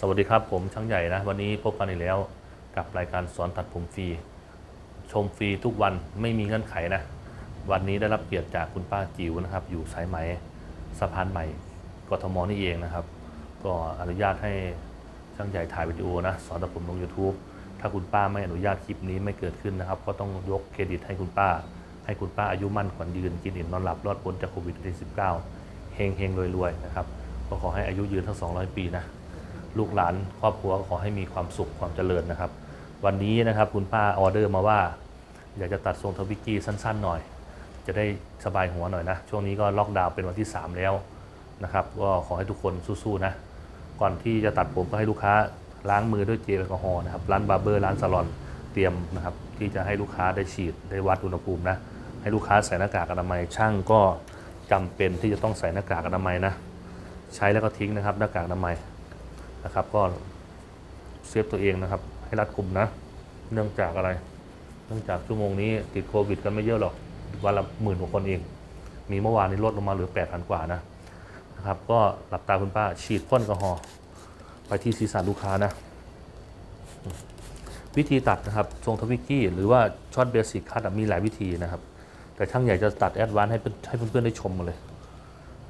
สวัสดีครับผมช่างใหญ่นะ วันนี้พบกันอีกแล้วกับรายการสอนตัดผมฟรี ชมฟรีทุกวันไม่มีเงื่อนไขนะ วันนี้ได้รับเกียรติจากคุณป้าจิ๋วนะครับ อยู่สายไหมสะพานใหม่กทมนี่เองนะครับ ก็อนุญาตให้ช่างใหญ่ถ่ายวิดีโอนะสอนตัดผมลง YouTube ถ้าคุณป้าไม่อนุญาตคลิปนี้ไม่เกิดขึ้นนะครับ ก็ต้องยกเครดิตให้คุณป้า ให้คุณป้าอายุมั่นขวัญยืนกินอิ่มนอนหลับรอดพ้นจากโควิด -19 เฮงเฮงรวยๆนะครับก็ขอให้อายุยืนทั้ง 200 ปีนะ ลูกหลานครอบครัวขอให้มีความสุขความเจริญนะครับ วันนี้นะครับคุณป้าออเดอร์มาว่า อยากจะตัดทรงทวิกกี้สั้น ๆ หน่อย จะได้สบายหัวหน่อยนะ ช่วงนี้ก็ล็อกดาวน์เป็นวันที่ 3 แล้วนะครับก็ขอให้ทุกคนสู้ๆนะ ก่อนที่จะตัดผมก็ให้ลูกค้าล้างมือด้วยเจลแอลกอฮอล์นะครับร้านบาร์เบอร์ร้านซาลอนเตรียมนะครับที่จะให้ลูกค้าได้ฉีดได้วัดอุณหภูมินะให้ลูกค้าใส่หน้ากากอนามัยช่างก็จำเป็นที่จะต้องใส่หน้ากากอนามัยนะ ใช้แล้วก็ทิ้งนะครับหน้ากากอนามัย นะครับ ก็เซฟตัวเองนะครับ ให้รัดกุมนะ เนื่องจากอะไร เนื่องจากชั่วโมงนี้ติดโควิด กันไม่เยอะหรอกวันละหมื่นกว่าคนเอง มีเมื่อวานนี้ลดลงมาเหลือ8,000กว่านะนะครับ ก็หลับตาคุณป้าฉีดพ่นแอลกอฮอล์ไปที่ศีรษะลูกค้านะ วิธีตัดนะครับทรงทวิกกี้หรือว่าช็อตเบสิกคัตมีหลายวิธีนะครับ แต่ช่างใหญ่จะตัดแอดวานซ์ให้เพื่อนให้เพื่อนๆได้ชมมาเลย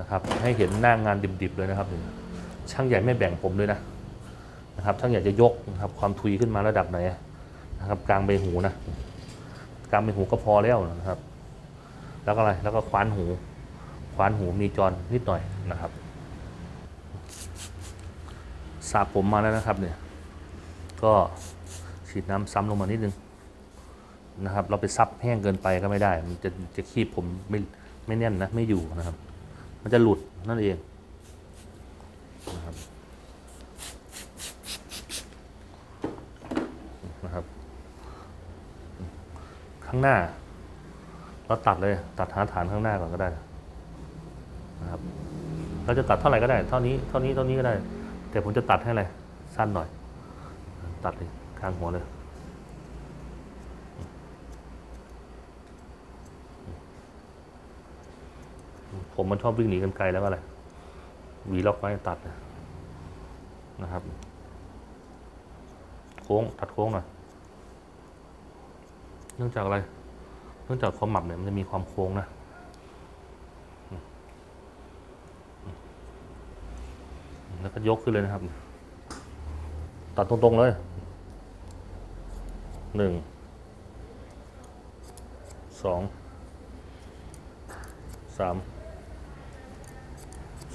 นะครับ ให้เห็นหน้างานดิบๆเลยนะครับ ช่างใหญ่ไม่แบ่งผมด้วยนะนะครับช่างใหญ่จะยกนะครับความทุยขึ้นมาระดับไหนนะครับกลางใบหูนะกลางใบหูก็พอแล้วนะครับ แล้วก็อะไรแล้วก็คว้านหูคว้านหูมีจรนิดหน่อยนะครับสระผมมาแล้วนะครับเนี่ยก็ฉีดน้ำซ้ำลงมานิดนึงนะครับ เราไปซับแห้งเกินไปก็ไม่ได้ มันจะจะคีบผมไม่ไม่แน่นนะไม่อยู่นะครับ มันจะหลุดนั่นเอง นะครับนะครับ ข้างหน้า เราตัดเลยตัดหาฐานข้างหน้าก่อนก็ได้นะครับ เราจะตัดเท่าไหร่ก็ได้ เท่านี้เท่านี้เท่านี้ก็ได้ แต่ผมจะตัดให้อะไรสั้นหน่อย ตัดเลยข้างหัวเลยผมมันชอบวิ่งหนีกันไกลแล้วอะไร วีล็อกไว้ตัดนะ นะครับ โค้งตัดโค้งหน่อย เนื่องจากอะไร เนื่องจากความหมับเนี่ยมันจะมีความโค้งนะแล้วก็ยกขึ้นเลยนะครับ ตัดตรงๆเลยหนึ่งสองสาม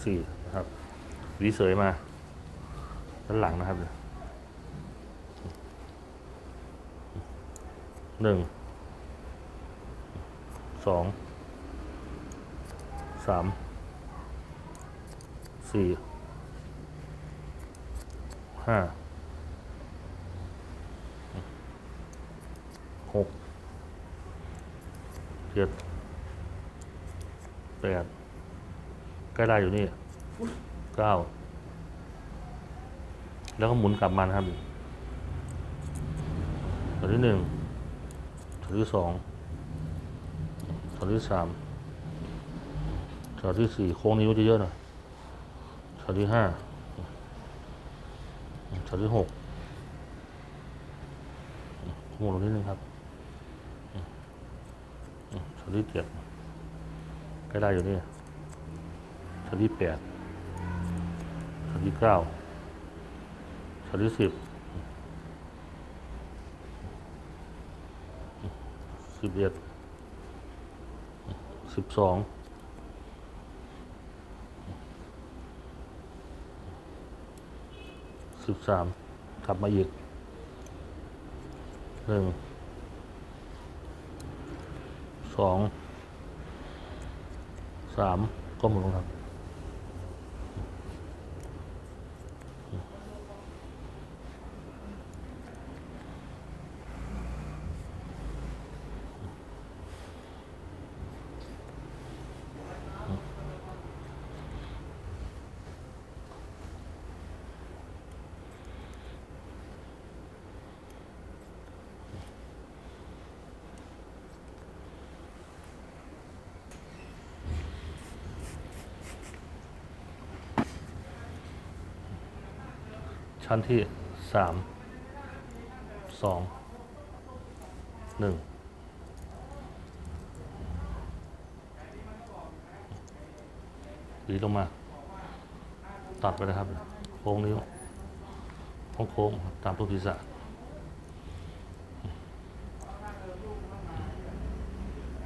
สี่นะครับวีเสยมา ด้านหลังนะครับหนึ่งสองสามสี่ห้าหกเจ็ดแปดใกล้ได้อยู่นี่เก้า แล้วก็หมุนกลับมานะครับตัวที่หนึ่งตัวที่สองตัวที่สามตัวที่สี่โค้งนิ้วจะเยอะหน่อยตัวที่ห้าตัวที่หกหมุนลงนิดนึงครับตัวที่เจ็ดใกล้ได้อยู่นี่ตัวที่แปดตัวที่เก้า ตัวที่สิบสิบเอ็ดสิบสองสิบสามกลับมาอีกหนึ่งสองสามก้มดลงครับ ชั้นที่สามสองหนึ่งหวีลงมา ตัดไปนะครับ โค้งนิ้วโค้งโค้งตามทุกศีรษะ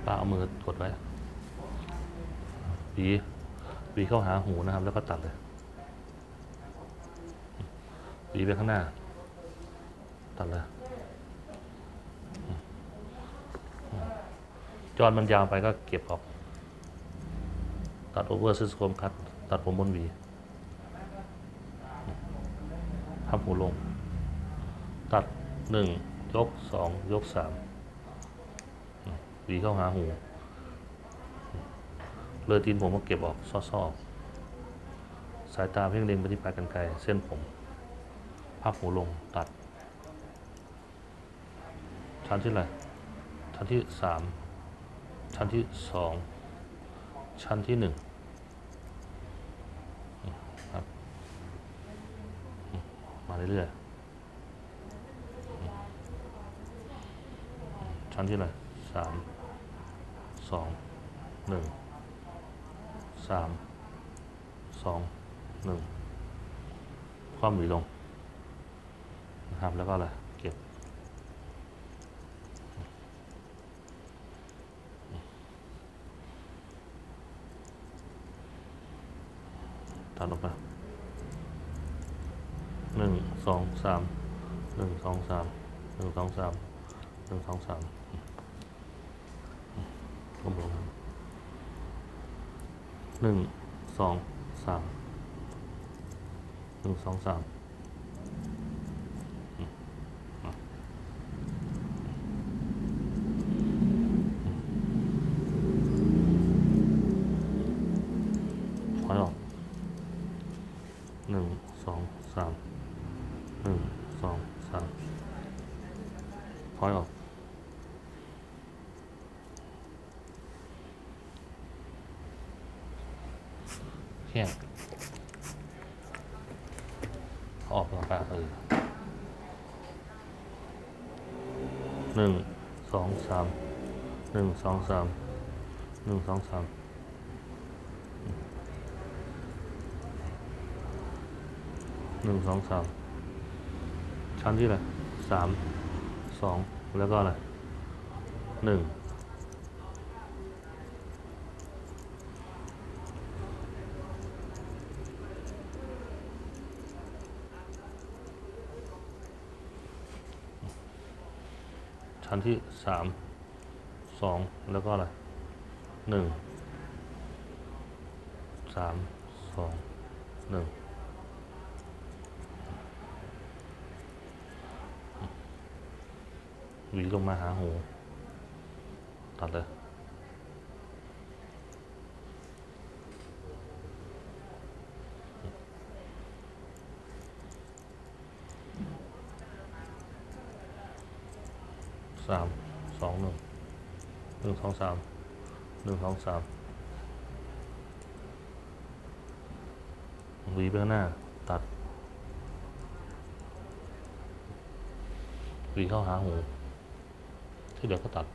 ป้าเอามือกดไว้หวีหวีเข้าหาหูนะครับ แล้วก็ตัดเลย หวีไปข้างหน้า ตัดเลยจอนมันยาวไปก็เก็บออก ตัดโอเวอร์ซิสโคมคัด ตัดผมบนหวีพับหูลง ตัดหนึ่งยกสองยกสามหวีเข้าหาหู เลยตีนผมก็เก็บออกซ่อๆสายตาเพ่งเล็งไปที่ปลายกันไกรเส้นผม พับหูลงตัด ชั้นที่ไรชั้นที่สามชั้นที่สองชั้นที่หนึ่งครับมาเรื่อยๆชั้นที่ไรสามสองหนึ่งสามสองหนึ่งความหวีลง นะครับ แล้วก็อะไรเก็บตัดออกมาหนึ่งสองสามหนึ่งสองสามหนึ่งสองสามหนึ่งสองสามรวมรวมกันหนึ่งสองสามหนึ่งสองสามถอยออก หนึ่งสองสามหนึ่งสองสามถอยออกแค่ออกแล้วปะเออหนึ่งสองสามหนึ่งสองสามหนึ่งสองสาม หนึ่งสองสามชั้นที่อะไรสามสองแล้วก็อะไรหนึ่งชั้นที่สามสองแล้วก็อะไรหนึ่งสามสองหนึ่ง หวีลงมาหาหู ตัดเลย สาม สองหนึ่ง หนึ่งสองสาม หนึ่งสองสามหวีไปข้างหน้า ตัดหวีเข้าหาหู ที่เหลือก็ตัด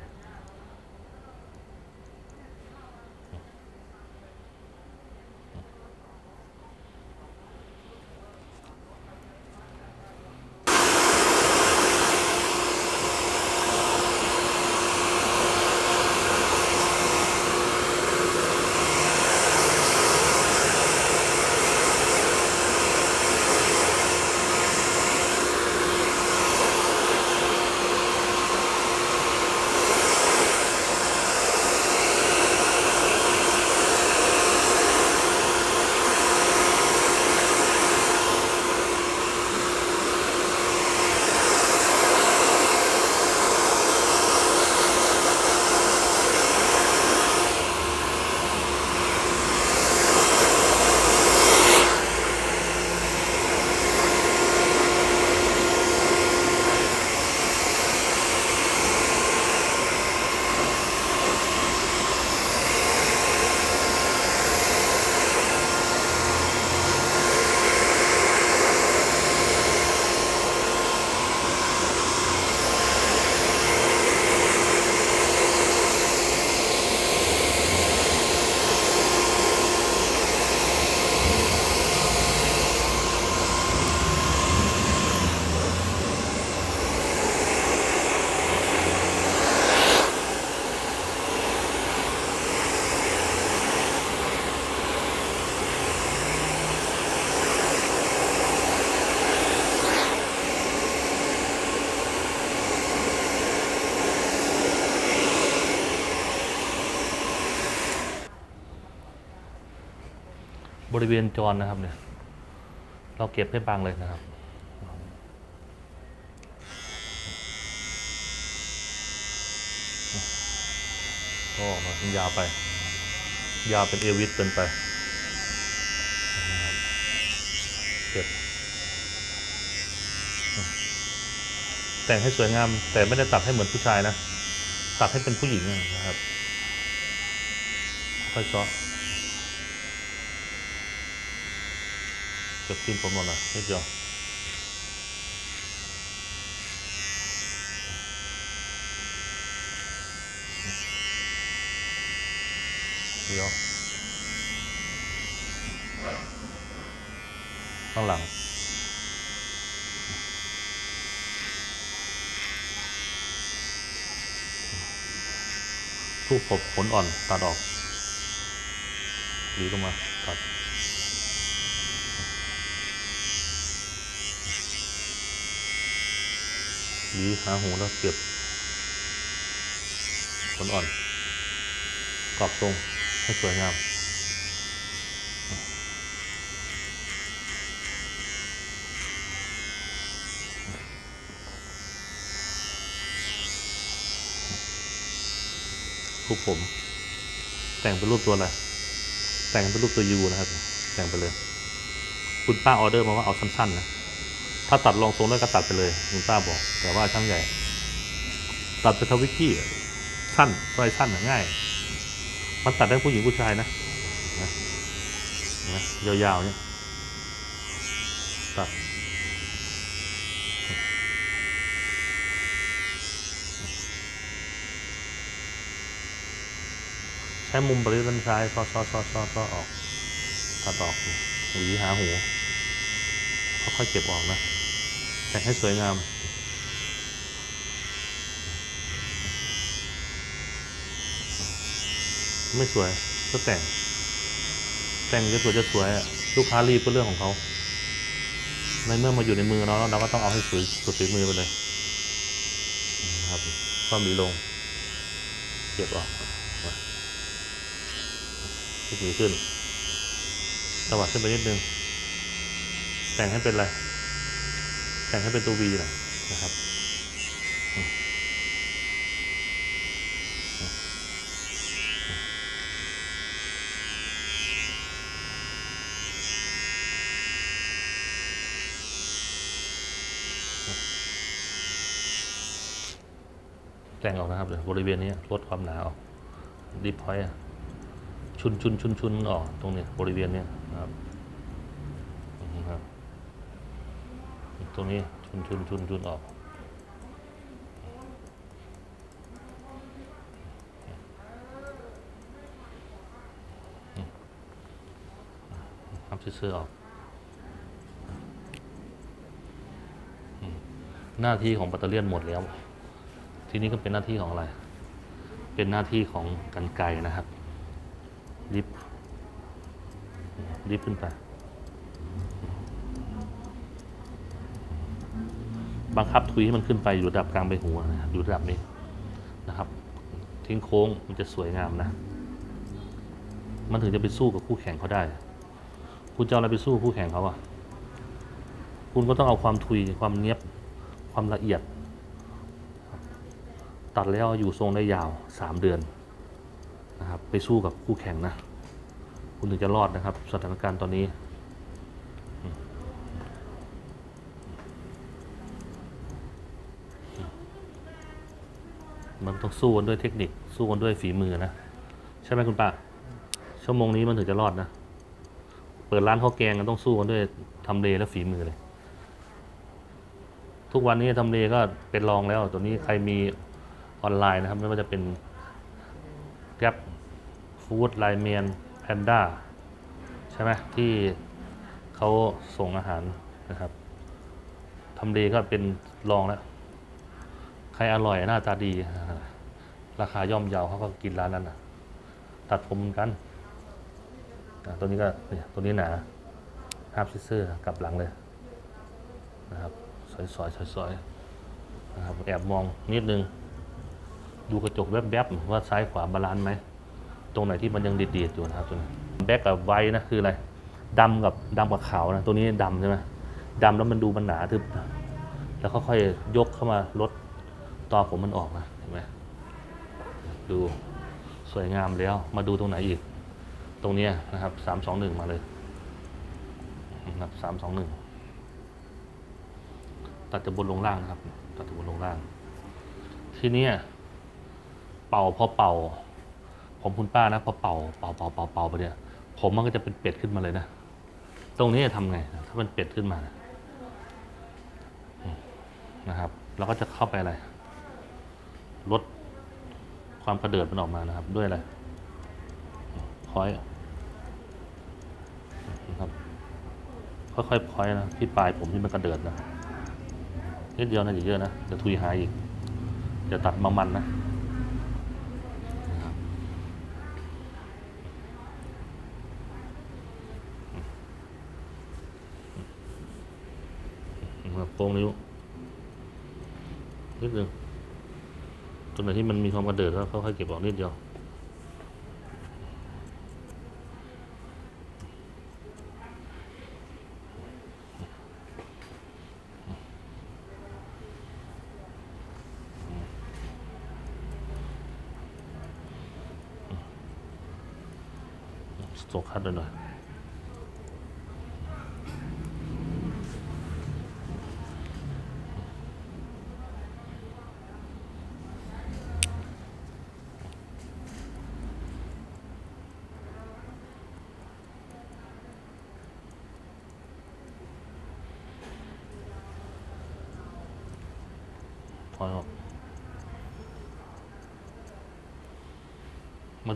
ริเวณจรนะครับเนี่ย เราเก็บให้บางเลยนะครับก็ออกมาเป็นยาวไป ยาวเป็นเอวิสเกินไปเก็บแต่งให้สวยงาม แต่ไม่ได้ตัดให้เหมือนผู้ชายนะ ตัดให้เป็นผู้หญิงนะครับ ค่อยซ้อ เก็บขึ้นผมหมดนะนิดเดียวเดี๋ยวข้างหลังทูบผมขนอ่อนตัดออกหรือลงมา ตัดหรือหาหูแล้วเก็บขนอ่อนกรอบทรงให้สวยงามรูปผม แต่งเป็นรูปตัวอะไรแต่งเป็นรูปตัวยูนะครับ แต่งไปเลย คุณป้าออเดอร์มาว่าเอาสั้นๆนะ ถ้าตัดรองทรงได้ก็ตัดไปเลยคุณป้าบอก แต่ว่าช่างใหญ่ ตัดเป็นทวิกกี้สั้นซอยสั้นง่าย มันตัดได้ผู้หญิงผู้ชายนะนะนะยาวๆเนี่ยตัดใช้มุมบริเวณซ้ายซ้อซอซอซอซอออกตัดออกหวีหาหูค่อยๆเก็บออกนะ แต่งให้สวยงาม ไม่สวยก็แต่ง แต่งจะสวยจะสวยอะลูกค้ารีบก็เรื่องของเขาในเมื่อมาอยู่ในมือเราเราก็ต้องเอาให้สวยสุดฝีมือไปเลยครับความีลง เก็บออกที่ดีขึ้นตวัดขึ้นไปนิดนึง แต่งให้เป็นอะไร แต่งให้เป็นตัววีหน่อยนะครับแต่งออกนะครับเดี๋ยวบริเวณนี้ลดความหนาออกดีพอยต์ชุนชุนชุนชุนออกตรงนี้บริเวณนี้นะครับ ตรงนี้ชุนชุนชุนชุนออกทำเสื้อๆออก หน้าที่ของปัตเตอร์เลียนหมดแล้ว ทีนี้ก็เป็นหน้าที่ของอะไร เป็นหน้าที่ของกันไกนะครับ ลิฟลิฟขึ้นไป บังคับทุยให้มันขึ้นไปอยู่ระดับกลางใบหัวนะอยู่ระดับนี้นะครับ ทิ้งโค้งมันจะสวยงามนะ มันถึงจะไปสู้กับคู่แข่งเขาได้ คุณจะเอาอะไรไปสู้คู่แข่งเขาอะคุณก็ต้องเอาความทุยความเนี้ยบความละเอียด ตัดแล้วอยู่ทรงได้ยาวสามเดือนนะครับไปสู้กับคู่แข่งนะ คุณถึงจะรอดนะครับ สถานการณ์ตอนนี้ มันต้องสู้กันด้วยเทคนิค สู้กันด้วยฝีมือนะ ใช่ไหมคุณป้าชั่วโมงนี้มันถึงจะรอดนะ เปิดร้านข้าวแกงกันต้องสู้กันด้วยทำเลและฝีมือเลย ทุกวันนี้ทำเลก็เป็นรองแล้ว ตัวนี้ใครมีออนไลน์นะครับ ไม่ว่าจะเป็นแก p ฟู้ดไลเมียนแพนด้าใช่ไหมที่เขาส่งอาหารนะครับทำเลก็เป็นรองแล้ว ใครอร่อยหน้าตาดี ราคาย่อมเยาเขาก็กินร้านนั้นนะตัดผมเหมือนกันตัวนี้ก็เนี่ยตัวนี้หนาฮาร์ปซิเซอร์กลับหลังเลยนะครับสอยๆสอยนะครับแอบมองนิดนึง ดูกระจกแวบๆว่าซ้ายขวาบาลานซ์ไหม ตรงไหนที่มันยังดีดๆอยู่นะครับตัวนี้แบ็กกับไวนะคืออะไรดำกับดำกับขาวนะตัวนี้ดำใช่ไหมดำแล้วมันดูมันหนาทึบแล้วค่อยๆยกเข้ามาลดต่อผมมันออกนะเห็นไหม ดูสวยงามแล้ว มาดูตรงไหนอีก ตรงนี้นะครับสามสองหนึ่งมาเลยนะครับสามสองหนึ่งตัดจากบนลงล่างนะครับ ตัดจากบนลงล่าง ทีนี้เป่าพอเป่า ผมคุณป้านะพอเป่าเป่าเป่าเป่าเป่าไปเนี่ยผมมันก็จะเป็นเป็ดขึ้นมาเลยนะ ตรงนี้จะทำไง ถ้ามันเป็ดขึ้นมานะนะครับเราก็จะเข้าไปอะไรลด ความกระเดิดมันออกมานะครับ ด้วยอะไรพอยนะครับค่อยๆพอยนะที่ปลายผมที่มันกระเดิดนะนิดเดียวนะอย่าเยอะนะเดี๋ยวทุยหายอีกเดี๋ยวตัดมามันนะนะครับโป้งนิ้วนิดนึง ตรงไหนที่มันมีความกระเดิดก็ค่อยๆเก็บออกนิดเดียวสโตคัดหน่อย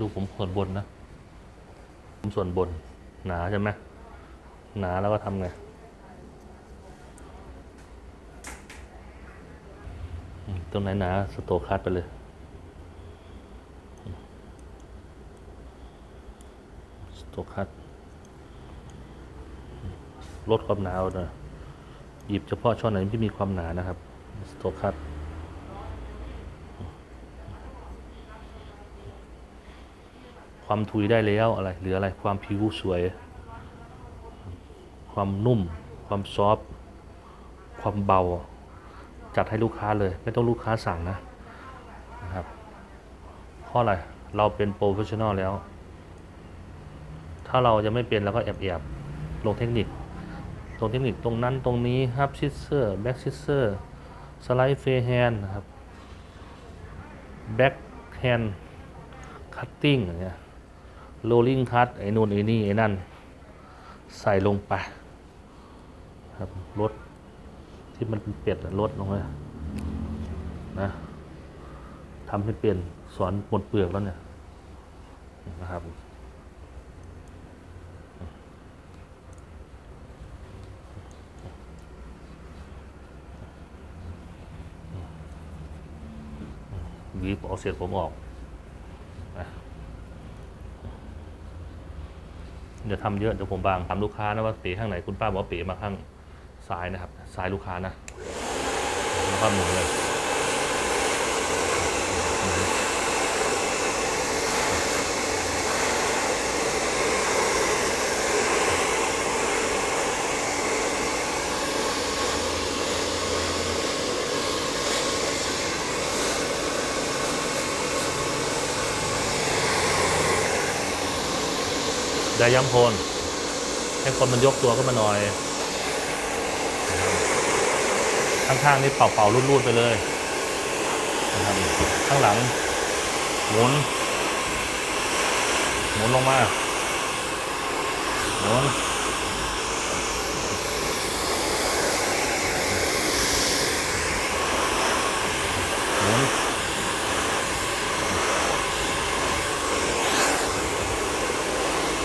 ดูผมส่วนบนนะ ผมส่วนบน หนาใช่ไหมหนาแล้วก็ทำไงตรงไหนหนาสโตคัดไปเลยสโตคัดลดความหนาวหนะหยิบเฉพาะช่อไหนที่มีความหนานะครับ สโตคัด ความทุยได้แล้วอะไรหลืออะไรความผิวสวย ความนุ่ม ความซอฟความเบา จัดให้ลูกค้าเลย ไม่ต้องลูกค้าสั่งนะนะครับเพราะอะไรเราเป็นโปรเฟชชั่นอลแล้ว ถ้าเราจะไม่เป็นเราก็แอบแอบๆลงเทคนิคตรงเทคนิคตรงนั้นตรงนี้ฮับชิสเซอร์แบ็กชิสเซอร์สไลด์เฟร์แฮนด์นะครับแบ็กแฮนด์คัตติ้งอย่างเงี้ย โรลลิ่งคัตไอ้นู่นไอ้นี่ไอ้นั่น ใส่ลงไปครับลดที่มันเป็นเป็ดอะลดลงไปนะทำให้เป็นสอนหมดเปลือกแล้วเนี่ยนะครับหวีเอาเศษผมออกนะ เดี๋ยวทำเยอะเดี๋ยวผมบางถามลูกค้านะว่าเป๋ข้างไหนคุณป้าบอกว่าเป๋มาข้างซ้ายนะครับซ้ายลูกค้านะแล้วก็หมุนเลยหมุน ได้ย้ำโพนให้คนมันยกตัวขึ้นมาหน่อย ข้างๆนี่เป่าๆรูดๆไปเลยนะครับข้างหลัง หมุน หมุนลงมาหมุน หมุน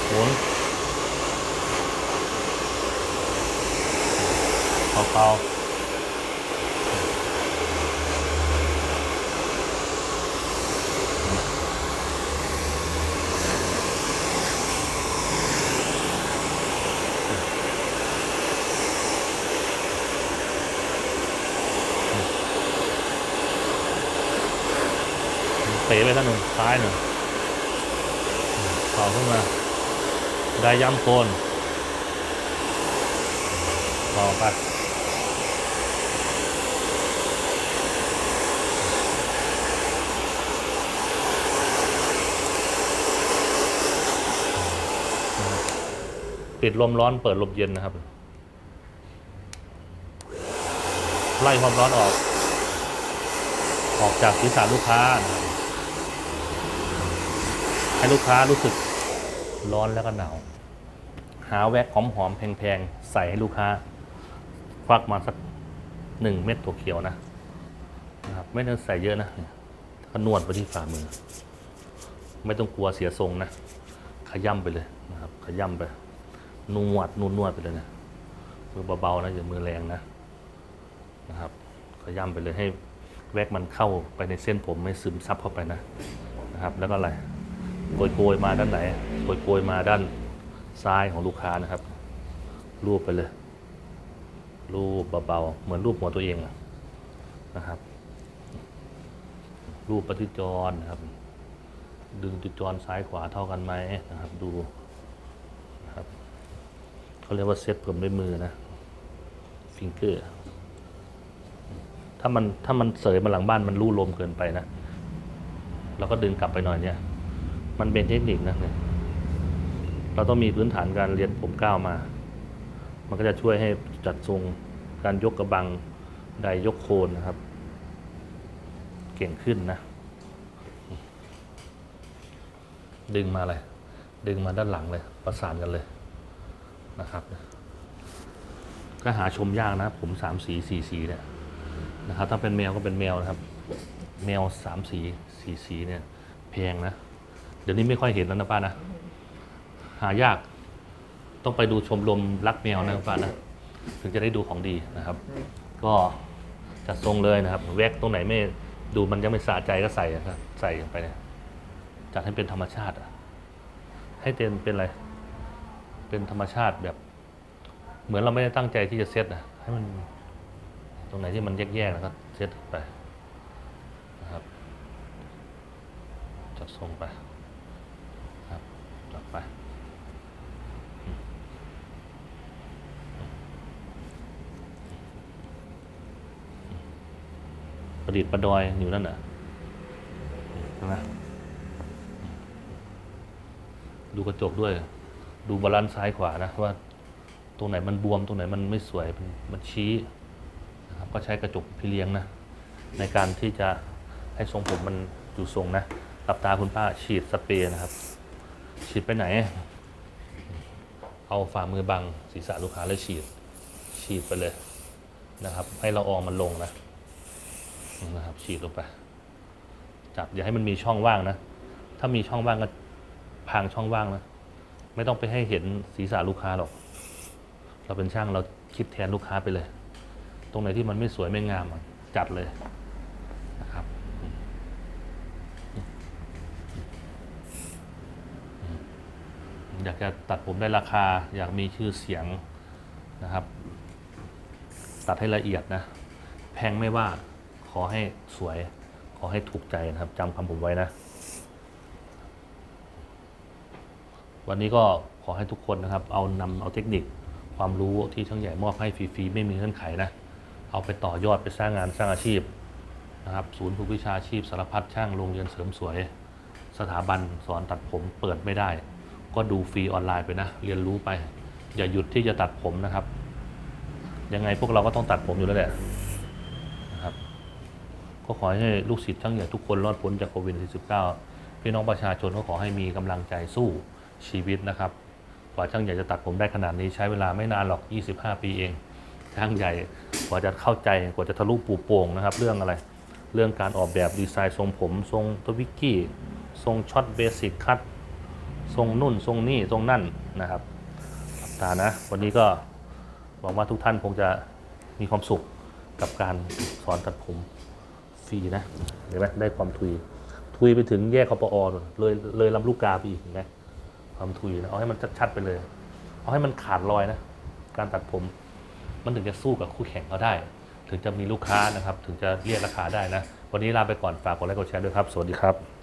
หมุนเป่าๆ เป๋ ไปท่านหนึ่งซ้ายหนึ่งต่อขึ้นมา ได้ย้ำโคนบาๆไปปิดลมร้อนเปิดลมเย็นนะครับ ไล่ความร้อนออก ออกจากศีรษะลูกค้านะครับ ให้ลูกค้ารู้สึกร้อนแล้วก็หนาว หาแว็กหอมๆแพงๆ ใส่ให้ลูกค้า ควักมาสักหนึ่งเม็ดถั่วเขียวนะนะครับไม่ต้องใส่เยอะนะก็นวดไปที่ฝ่ามือ ไม่ต้องกลัวเสียทรงนะ ขย้ำไปเลยนะครับ ขย้ำไป นวดนวดนวดไปเลยนะ มือเบาๆนะอย่ามือแรงนะนะครับ ขย้ำไปเลยให้แว็กมันเข้าไปในเส้นผมไม่ซึมซับเข้าไปนะนะครับ แล้วก็อะไร โกยๆมาด้านไหนโกยๆมาด้านซ้ายของลูกค้านะครับ รูปไปเลย รูปเบาๆเหมือนรูปหัวตัวเองนะครับ รูปปฏิจรนะครับ ดึงจุดจรซ้ายขวาเท่ากันไหมนะครับ ดูนะครับเขาเรียกว่าเซตผมด้วยมือนะฟิงเกอร์ถ้ามันถ้ามันเสยมาหลังบ้านมันรูลมเกินไปนะเราก็ดึงกลับไปหน่อยเนี่ย มันเป็นเทคนิคนะเนี่ยเราต้องมีพื้นฐานการเรียนผมก้าวมา มันก็จะช่วยให้จัดทรงการยกกระบังไดยกโคนนะครับ เก่งขึ้นนะ ดึงมาเลย ดึงมาด้านหลังเลย ประสานกันเลยนะครับ ก็หาชมยากนะ ผมสามสีสี่สีเนี่ยนะครับ ถ้าเป็นแมวก็เป็นแมวนะครับ แมวสามสีสี่สีเนี่ยแพงนะ ดี๋ยวนี้ไม่ค่อยเห็นแล้วนะป้านะ หายาก ต้องไปดูชมรมรักแมวนะครับป้านะ ถึงจะได้ดูของดีนะครับ ก็จัดทรงเลยนะครับ แวกตรงไหนไม่ดูมันยังไม่สะใจก็ใส่อะครับใส่ลงไปเนี่ยจัดให้เป็นธรรมชาติอะให้เป็นเป็นอะไร เป็นธรรมชาติแบบ เหมือนเราไม่ได้ตั้งใจที่จะเซตนะให้มัน ตรงไหนที่มันแยกๆนะครับเซตไปนะครับจัดทรงไปครับจัดไปอืม ประดิษฐ์ประดอยอยู่นั่นน่ะใช่ไหมดูกระจกด้วย ดูบาลานซ์ซ้ายขวานะว่าตรงไหนมันบวมตรงไหนมันไม่สวยมันมันชี้นะครับก็ใช้กระจกพี่เลี้ยงนะ ในการที่จะให้ทรงผมมันอยู่ทรงนะหลับตาคุณป้าฉีดสเปรย์นะครับ ฉีดไปไหน เอาฝ่ามือบังศีรษะลูกค้าแล้วฉีดฉีดไปเลยนะครับ ให้เราอองมันลงนะ นะครับ ฉีดลงไป จับอย่าให้มันมีช่องว่างนะ ถ้ามีช่องว่างก็พางช่องว่างนะ ไม่ต้องไปให้เห็นศีรษะลูกค้าหรอก เราเป็นช่างเราคิดแทนลูกค้าไปเลย ตรงไหนที่มันไม่สวยไม่งามจัดเลยนะครับอยากจะตัดผมได้ราคา อยากมีชื่อเสียงนะครับ ตัดให้ละเอียดนะ แพงไม่ว่า ขอให้สวย ขอให้ถูกใจนะครับจำคำผมไว้นะ วันนี้ก็ขอให้ทุกคนนะครับ เอานำเอาเทคนิคความรู้ที่ช่างใหญ่มอบให้ฟรีๆไม่มีเงื่อนไขนะเอาไปต่อยอดไปสร้างงานสร้างอาชีพนะครับ ศูนย์ฝึกวิชาชีพสารพัดช่างโรงเรียนเสริมสวย สถาบันสอนตัดผมเปิดไม่ได้ ก็ดูฟรีออนไลน์ไปนะ เรียนรู้ไป อย่าหยุดที่จะตัดผมนะครับ ยังไงพวกเราก็ต้องตัดผมอยู่แล้วแหละ ก็ขอให้ลูกศิษย์ช่างใหญ่ทุกคนรอดพ้นจากโควิด -19 พี่น้องประชาชนก็ขอให้มีกำลังใจสู้ชีวิตนะครับกว่าช่างใหญ่จะตัดผมได้ขนาดนี้ใช้เวลาไม่นานหรอก 25 ปีเอง ช่างใหญ่กว่าจะเข้าใจกว่าจะทะลุปูโป่งนะครับ เรื่องอะไร เรื่องการออกแบบดีไซน์ทรงผม ทรงทวิกกี้ ทรงช็อตเบสิกคัตทรงนุ่นทรงนี่ทรงนั่นนะครับหลับตานะ วันนี้ก็หวังว่าทุกท่านคงจะมีความสุขกับการสอนตัดผม ฟรีนะเห็นไหมได้ความทุย ทุยไปถึงแยกคอปอนู่นเลยเลยลำลูกกาไปอีกเห็นไหมความทุยนะเอาให้มันชัดๆไปเลย เอาให้มันขาดรอยนะ การตัดผม มันถึงจะสู้กับคู่แข่งเขาได้ ถึงจะมีลูกค้านะครับ ถึงจะเรียกราคาได้นะ วันนี้ลาไปก่อนฝากกดไลค์กดแชร์ด้วยครับ สวัสดีครับ